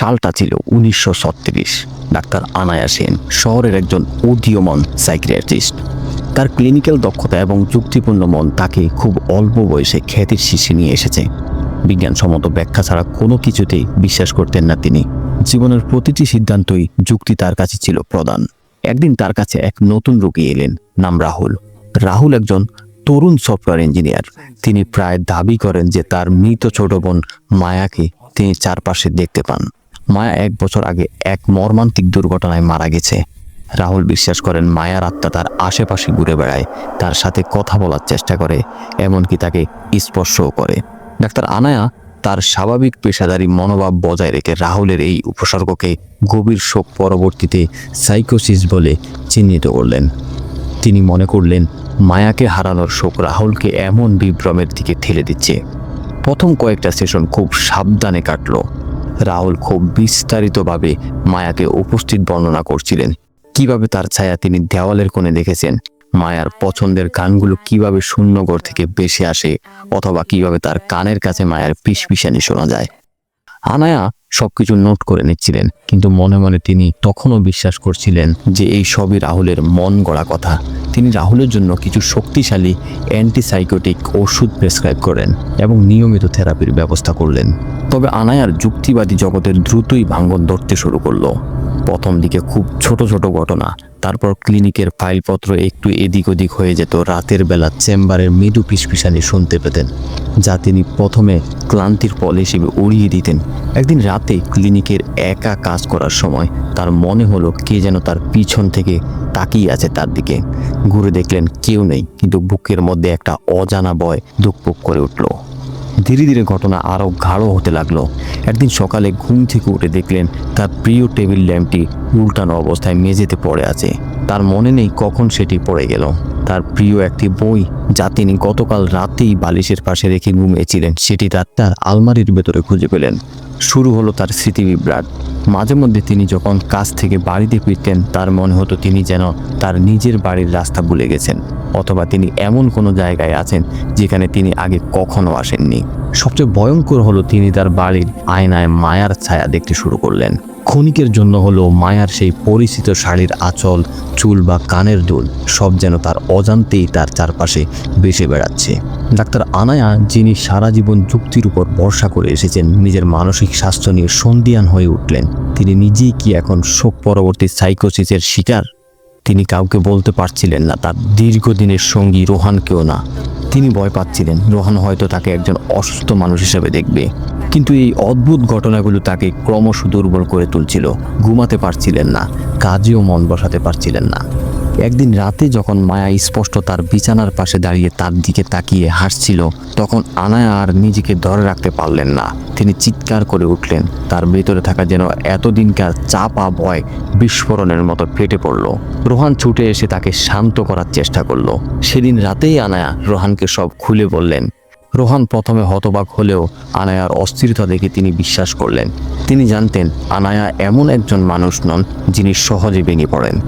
সালটা ছিল উনিশশো ছত্রিশ। ডাক্তার আনায়া সেন শহরের একজন উদীয়মান সাইকিয়াট্রিস্ট। তার ক্লিনিক্যাল দক্ষতা এবং যুক্তিপূর্ণ মন তাকে খুব অল্প বয়সে খ্যাতির শীর্ষে নিয়ে এসেছে। বিজ্ঞানসম্মত ব্যাখ্যা ছাড়া কোনো কিছুতেই বিশ্বাস করতেন না তিনি। জীবনের প্রতিটি সিদ্ধান্তই যুক্তি তার কাছে ছিল প্রধান। একদিন তার কাছে এক নতুন রোগী এলেন, নাম রাহুল। রাহুল একজন তরুণ সফটওয়্যার ইঞ্জিনিয়ার। তিনি প্রায় দাবি করেন যে তার মৃত ছোট বোন মায়াকে তিনি চারপাশে দেখতে পান। মায়া এক বছর আগে এক মর্মান্তিক দুর্ঘটনায় মারা গেছে। রাহুল বিশ্বাস করেন, মায়ার আত্মা তার আশেপাশে ঘুরে বেড়ায়, তার সাথে কথা বলার চেষ্টা করে, এমনকি তাকে স্পর্শও করে। ডাক্তার আনায়া তার স্বাভাবিক পেশাদারি মনোভাব বজায় রেখে রাহুলের এই উপসর্গকে গভীর শোক পরবর্তীতে সাইকোসিস বলে চিহ্নিত করলেন। তিনি মনে করলেন, মায়াকে হারানোর শোক রাহুলকে এমন বিভ্রমের দিকে ঠেলে দিচ্ছে। প্রথম কয়েকটা সেশন খুব সাবধানে কাটলো। রাহুল খুব বিস্তারিতভাবে মায়াকে উপস্থিত বর্ণনা করছিলেন। কীভাবে তার ছায়া তিনি দেওয়ালের কোণে দেখেছেন? মায়ার পছন্দের গানগুলো কীভাবে শূন্যগর থেকে বেশি আসে? অথবা কীভাবে তার কানের কাছে মায়ার পিসপিসানি শোনা যায়? আনায়া সবকিছু নোট করে নিচ্ছিলেন। কিন্তু মনে মনে তিনি তখনও বিশ্বাস করছিলেন যে এই সবই রাহুলের মন গড়া কথা। তিনি রাহুলের জন্য কিছু শক্তিশালী অ্যান্টিসাইকোটিক ওষুধ প্রেসক্রাইব করেন এবং নিয়মিত থেরাপির ব্যবস্থা করলেন। তবে আনায়ার যুক্তিবাদী জগতের দ্রুতই ভাঙ্গন ধরতে শুরু করল। প্রথম দিকে খুব ছোট ছোট ঘটনা। তারপর ক্লিনিকের ফাইলপত্র একটু এদিক ওদিক হয়ে যেত। রাতের বেলা চেম্বারের মৃদু পিসপিসানি শুনতে পেতেন, যা তিনি প্রথমে ক্লান্তির ফল হিসেবে উড়িয়ে দিতেন। একদিন রাতে ক্লিনিকের একা কাজ করার সময় তার মনে হলো কে যেন তার পিছন থেকে তাকিয়ে আছে তার দিকে। ঘুরে দেখলেন কেউ নেই, কিন্তু বুকের মধ্যে একটা অজানা ভয় দুকপুক করে উঠল। ধীরে ধীরে ঘটনা আরও গাঢ় হতে লাগল। একদিন সকালে ঘুম থেকে উঠে দেখলেন তার প্রিয় টেবিল ল্যাম্পটি উল্টানো অবস্থায় মেঝেতে পড়ে আছে। তার মনে নেই কখন সেটি পড়ে গেল। তার প্রিয় একটি বই যা তিনি গতকাল রাতেই বালিশের পাশে রেখে ঘুমিয়েছিলেন। সেটি তার তার আলমারির ভেতরে খুঁজে পেলেন। শুরু হলো তার স্মৃতি বিভ্রাট মাঝে মধ্যে তিনি যখন কাজ থেকে বাড়িতে ফিরতেন, তার মনে হতো তিনি যেন তার নিজের বাড়ির রাস্তা ভুলে গেছেন, অথবা তিনি এমন কোনো জায়গায় আছেন যেখানে তিনি আগে কখনো আসেননি। সবচেয়ে ভয়ঙ্কর হলো তিনি তার বাড়ির আয়নায় মায়ার ছায়া দেখতে শুরু করলেন। ক্ষণিকের জন্য হলো মায়ার সেই পরিচিত শাড়ির আঁচল, চুল বা কানের দুল সব যেন তার অজান্তেই তার চারপাশে বেসে বেড়াচ্ছে। ডাক্তার আনায়া, যিনি সারা জীবন যুক্তির উপর ভরসা করে এসেছেন, নিজের মানসিক স্বাস্থ্য নিয়ে সন্দিয়ান হয়ে উঠলেন। তিনি নিজেই কি এখন শোক পরবর্তী সাইকোসিসের শিকার? তিনি কাউকে বলতে পারছিলেন না, তার দীর্ঘদিনের সঙ্গী রোহানকেও না। তিনি ভয় পাচ্ছিলেন, রোহান হয়তো তাকে একজন অসুস্থ মানুষ হিসেবে দেখবে। কিন্তু এই অদ্ভুত ঘটনাগুলো তাকে ক্রমশ দুর্বল করে তুলছিল। ঘুমাতে পারছিলেন না, কাজেও মন বসাতে পারছিলেন না। একদিন রাতে যখন মায়া স্পষ্ট তার বিছানার পাশে দাঁড়িয়ে তার দিকে তাকিয়ে হাসছিল, তখন আনায়া আর নিজেকে ধরে রাখতে পারলেন না। তিনি চিৎকার করে উঠলেন, তার ভেতরে থাকা যেন এতদিনকার চাপা ভয় বিস্ফোরণের মতো ফেটে পড়ল। রোহান ছুটে এসে তাকে শান্ত করার চেষ্টা করল। সেদিন রাতেই আনায়া রোহানকে সব খুলে বললেন রোহান প্রথমে হতবাক হলেও আনায়ার অস্থিরতা দেখে তিনি বিশ্বাস করলেন। তিনি জানতেন, আনায়া এমন একজন মানুষ নন যিনি সহজে ভেঙে পড়েন।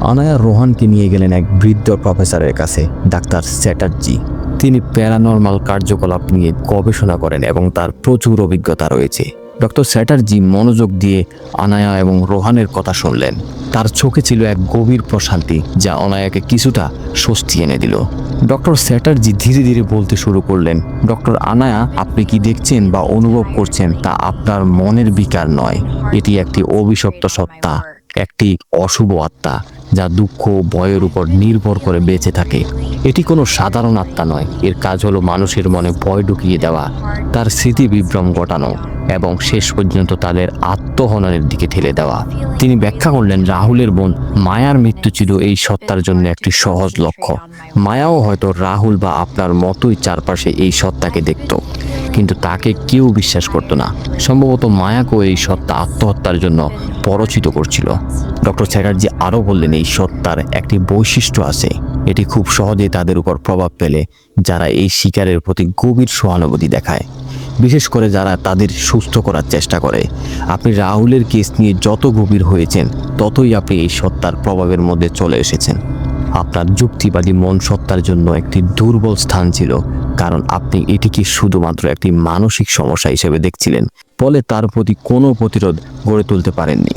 আনায়া রোহানকে নিয়ে গেলেন এক বৃদ্ধ প্রফেসরের কাছে, ডাক্তার চ্যাটার্জি। তিনি প্যারানর্মাল কার্যকলাপ নিয়ে গবেষণা করেন এবং তার প্রচুর অভিজ্ঞতা রয়েছে। ডক্টর চ্যাটার্জি মনোযোগ দিয়ে আনায়া এবং রোহানের কথা শুনলেন। তার চোখে ছিল এক গভীর প্রশান্তি, যা অনায়াকে কিছুটা স্বস্তি এনে দিল। ডক্টর চ্যাটার্জি ধীরে ধীরে বলতে শুরু করলেন, ডক্টর আনায়া, আপনি কি দেখছেন বা অনুভব করছেন তা আপনার মনের বিকার নয়। এটি একটি অভিশপ্ত সত্তা, একটি অশুভ আত্মা। যা দুঃখ ভয়ের উপর নির্ভর করে বেঁচে থাকে। এটি কোনো সাধারণ আত্মা নয়। এর কাজ হলো মানুষের মনে ভয় ঢুকিয়ে দেওয়া, তার স্মৃতি বিভ্রম ঘটানো এবং শেষ পর্যন্ত তাদের আত্মহননের দিকে ঠেলে দেওয়া। তিনি ব্যাখ্যা করলেন, রাহুলের বোন মায়ার মৃত্যু ছিল এই সত্তার জন্য একটি সহজ লক্ষ্য। মায়াও হয়তো রাহুল বা আপনার মতোই চারপাশে এই সত্তাকে দেখত, কিন্তু তাকে কেউ বিশ্বাস করতো না। সম্ভবত মায়াকেও এই সত্তা আত্মহত্যার জন্য পরচিত করছিল। ডক্টর চ্যাটার্জি আরও বললেন, এই সত্তার একটি বৈশিষ্ট্য আছে। এটি খুব সহজেই তাদের উপর প্রভাব ফেলে, যারা এই শিকারের প্রতি গভীর সহানুভূতি দেখায়। বিশেষ করে যারা তাদের সুস্থ করার চেষ্টা করে। আপনি রাহুলের কেস নিয়ে যত গভীর হয়েছেন, ততই আপনি এই সত্তার প্রভাবের মধ্যে চলে এসেছেন। আপনার যুক্তিবাদী মন সত্তার জন্য একটি দুর্বল স্থান ছিল, কারণ আপনি এটিকে শুধুমাত্র একটি মানসিক সমস্যা হিসেবে দেখছিলেন। ফলে তার প্রতি কোনো প্রতিরোধ গড়ে তুলতে পারেননি।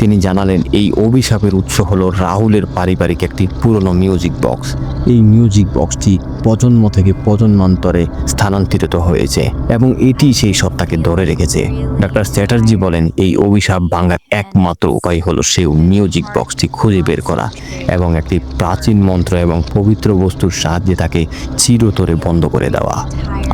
তিনি জানালেন, এই অভিশাপের উৎস হলো রাহুলের পারিবারিক একটি পুরনো মিউজিক বক্স এই মিউজিক বক্সটি প্রজন্ম থেকে প্রজন্মান্তরে স্থানান্তরিত হয়েছে এবং এটি সেই সত্তাকে ধরে রেখেছে। ডক্টর চ্যাটার্জি বলেন, এই অভিশাপ ভাঙার একমাত্র উপায় হলো সেই মিউজিক বক্সটি খুঁজে বের করা এবং একটি প্রাচীন মন্ত্র এবং পবিত্র বস্তুর সাহায্যে তাকে চিরতরে বন্ধ করে দেওয়া।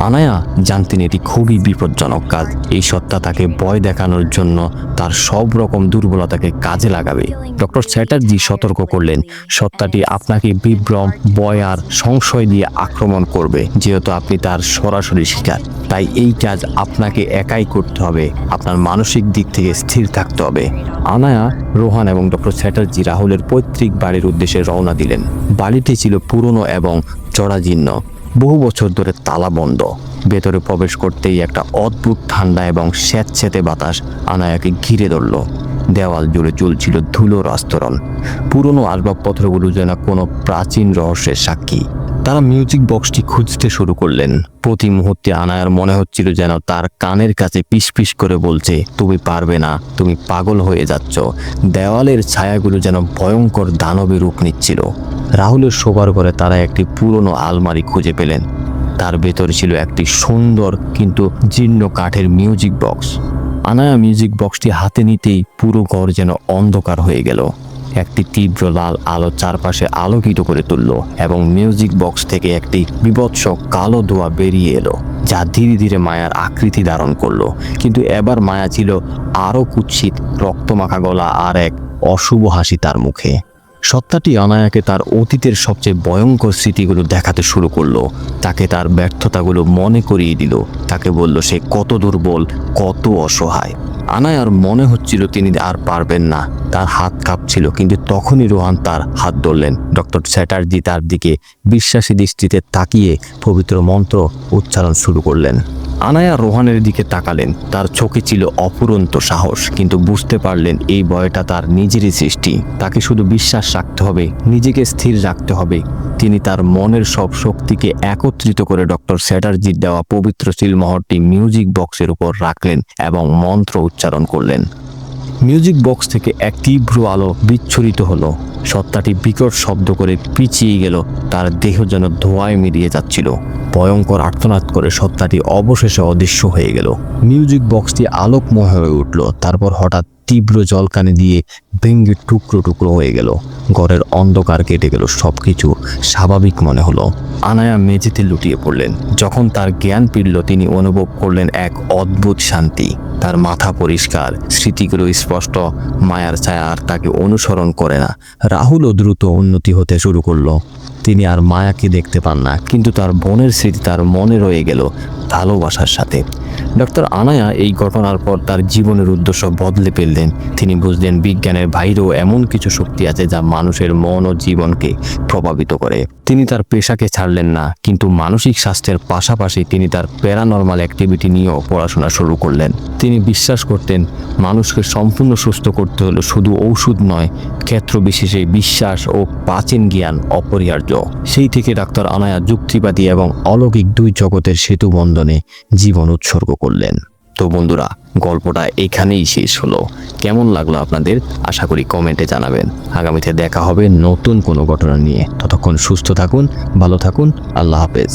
আনায়া জানতেন এটি খুবই বিপজ্জনক কাজ। এই সত্তা তাকে ভয় দেখানোর জন্য তার সব রকম দুর্বলতাকে কাজে লাগাবে। ডক্টর চ্যাটার্জি সতর্ক করলেন, সত্তাটি আপনাকে বিভ্রম, ভয় আর সংশয় দিয়ে আক্রমণ করবে, যেহেতু আপনি তার সরাসরি শিকার। তাই এই কাজ আপনাকে একাই করতে হবে। আপনার মানসিক দিক থেকে স্থির থাকতে হবে। আনায়া, রোহান এবং ডক্টর চ্যাটার্জি রাহুলের পৈতৃক বাড়ির উদ্দেশ্যে রওনা দিলেন। বাড়িটি ছিল পুরনো এবং জরাজীর্ণ বহু বছর ধরে তালা বন্ধ। ভেতরে প্রবেশ করতেই একটা অদ্ভুত ঠান্ডা এবং স্যাঁতস্যাঁতে বাতাস আনায়াকে ঘিরে ধরল। দেওয়াল জুড়ে চলছিল ধুলোর আস্তরণ। পুরনো আসবাবপত্রগুলো যেন কোনো প্রাচীন রহস্যের সাক্ষী। তারা মিউজিক বক্সটি খুঁজতে শুরু করলেন। প্রতি মুহূর্তে আনায়ার মনে হচ্ছিল যেন তার কানের কাছে পিস করে বলছে, তুমি পারবে না, তুমি পাগল হয়ে যাচ্ছ। দেওয়ালের ছায়াগুলো যেন ভয়ঙ্কর দানবে রূপ নিচ্ছিল। রাহুলের শোবার ঘরে তারা একটি পুরনো আলমারি খুঁজে পেলেন। তার ভেতরে ছিল একটি সুন্দর কিন্তু জীর্ণ কাঠের মিউজিক বক্স আনায়া মিউজিক বক্সটি হাতে নিতেই পুরো ঘর যেন অন্ধকার হয়ে গেল। একটি তীব্র লাল আলো চারপাশে আলোকিত করে তুলল এবং মিউজিক বক্স থেকে একটি বিভৎস কালো ধোয়া বেরিয়ে এলো, যা ধীরে ধীরে মায়ার আকৃতি ধারণ করল। কিন্তু এবার মায়া ছিল আরও কুৎসিত, রক্তমাখা গলা আর এক অশুভ হাসি তার মুখে। সত্তাটি অনায়াকে তার অতীতের সবচেয়ে ভয়ঙ্কর স্মৃতিগুলো দেখাতে শুরু করল। তাকে তার ব্যর্থতাগুলো মনে করিয়ে দিল। তাকে বলল, সে কত দুর্বল, কত অসহায়। আনায়ার মনে হচ্ছিল তিনি আর পারবেন না। তার হাত কাঁপছিল, কিন্তু তখনই রোহান তার হাত ধরলেন। ডক্টর চ্যাটার্জি তার দিকে বিশ্বাসী দৃষ্টিতে তাকিয়ে পবিত্র মন্ত্র উচ্চারণ শুরু করলেন। আনায়া রোহানের দিকে তাকালেন। তার চোখে ছিল অপুরন্ত সাহস, কিন্তু বুঝতে পারলেন এই বয়টা তার নিজেরই সৃষ্টি। তাকে শুধু বিশ্বাস রাখতে হবে, নিজেকে স্থির রাখতে হবে। তিনি তার মনের সব শক্তিকে একত্রিত করে ডক্টর স্যাটার্জির দেওয়া পবিত্র শিলমোহরটি মিউজিক বক্সের উপর রাখলেন এবং মন্ত্র উচ্চারণ করলেন। মিউজিক বক্স থেকে এক তীব্র আলো বিচ্ছুরিত হলো। সত্তাটি বিকট শব্দ করে পিছিয়ে গেল। তার দেহ যেন ধোঁয়ায় মিলিয়ে যাচ্ছিল। ভয়ঙ্কর আর্তনাদ করে সত্তাটি অবশেষে অদৃশ্য হয়ে গেল। মিউজিক বক্সটি আলোকময় হয়ে উঠল। তারপর হঠাৎ তীব্র জলকানি দিয়ে ভেঙ্গে টুকরো টুকরো হয়ে গেল। ঘরের অন্ধকার কেটে গেল সব কিছু স্বাভাবিক মনে হলো। আনায়া মেঝেতে লুটিয়ে পড়লেন। যখন তার জ্ঞান ফিরল, তিনি অনুভব করলেন এক অদ্ভুত শান্তি। তার মাথা পরিষ্কার, স্মৃতিগুলো স্পষ্ট, মায়ার ছায়া আর তাকে অনুসরণ করে না। রাহুলও দ্রুত উন্নতি হতে শুরু করল। তিনি আর মায়াকে দেখতে পান না, কিন্তু তার বোনের স্মৃতি তার মনে রয়ে গেল। ভালোবাসার সাথে। ডক্টর আনায়া এই ঘটনার পর তার জীবনের উদ্দেশ্য বদলে ফেললেন। তিনি বুঝলেন বিজ্ঞানের বাইরেও এমন কিছু শক্তি আছে যা মানুষের মন ও জীবনকে প্রভাবিত করে। তিনি তার পেশাকে ছাড়লেন না, কিন্তু মানসিক স্বাস্থ্যের পাশাপাশি তিনি তার প্যারানর্মাল অ্যাক্টিভিটি নিয়েও পড়াশোনা শুরু করলেন। তিনি বিশ্বাস করতেন, মানুষকে সম্পূর্ণ সুস্থ করতে হলে শুধু ঔষধ নয়, ক্ষেত্র বিশেষে বিশ্বাস ও প্রাচীন জ্ঞান অপরিহার্য। সেই থেকে ডাক্তার আনায়া যুক্তিবাদী এবং অলৌকিক দুই জগতের সেতু বন্ধনে জীবন উৎসর্গ করলেন। তো বন্ধুরা, গল্পটা এখানেই শেষ হলো। কেমন লাগল আপনাদের? আশা করি কমেন্টে জানাবেন। আগামীতে দেখা হবে নতুন কোনো ঘটনা নিয়ে। ততক্ষণ সুস্থ থাকুন, ভালো থাকুন, আল্লাহ হাফেজ।